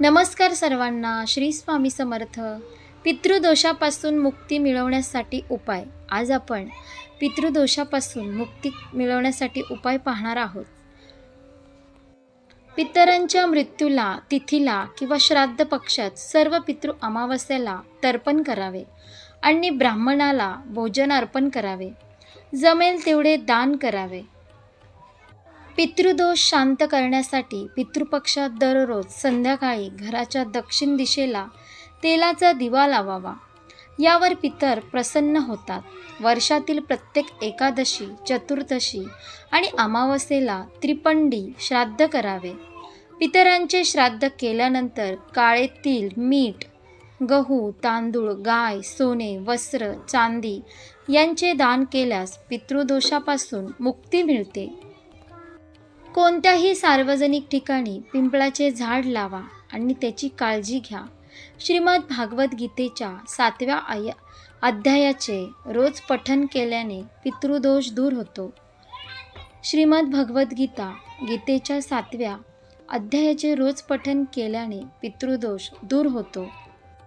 नमस्कार सर्वांना श्री स्वामी समर्थ. पितृदोषापासून मुक्ती मिळवण्यासाठी उपाय. आज आपण पितृदोषापासून मुक्ती मिळवण्यासाठी उपाय पाहणार आहोत. पितरांच्या मृत्यूला तिथीला किंवा श्राद्ध पक्षात सर्व पितृ अमावस्येला तर्पण करावे आणि ब्राह्मणाला भोजन अर्पण करावे. जमेल तेवढे दान करावे. पितृदोष शांत करण्यासाठी पितृपक्षात दररोज संध्याकाळी घराच्या दक्षिण दिशेला तेलाचा दिवा लावावा. यावर पितर प्रसन्न होतात. वर्षातील प्रत्येक एकादशी चतुर्दशी आणि अमावस्येला त्रिपंडी श्राद्ध करावे. पितरांचे श्राद्ध केल्यानंतर काळेतील मीठ गहू तांदूळ गाय सोने वस्त्र चांदी यांचे दान केल्यास पितृदोषापासून मुक्ती मिळते. कोणत्याही सार्वजनिक ठिकाणी पिंपळाचे झाड लावा आणि त्याची काळजी घ्या. श्रीमद भागवत गीतेच्या सातव्या आय अध्यायाचे रोज पठन केल्याने पितृदोष दूर होतो. श्रीमद भगवद्गीता गीतेच्या सातव्या अध्यायाचे रोज पठन केल्याने पितृदोष दूर होतो.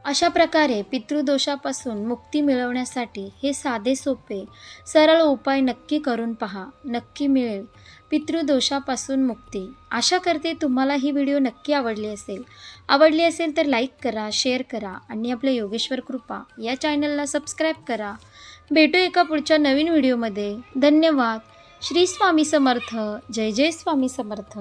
अशा प्रकारे पितृदोषापासून मुक्ती मिळवण्यासाठी हे साधे सोपे सरळ उपाय नक्की करून पहा नक्की मिळेल. पितृदोषापासून मुक्ती. आशा करते तुम्हाला ही व्हिडिओ नक्की आवडली असेल. आवडली असेल तर लाईक करा शेअर करा आणि आपल्या योगेश्वर कृपा या चॅनलला सबस्क्राईब करा. भेटू एका पुढच्या नवीन व्हिडिओमध्ये. धन्यवाद. श्री स्वामी समर्थ. जय जय स्वामी समर्थ.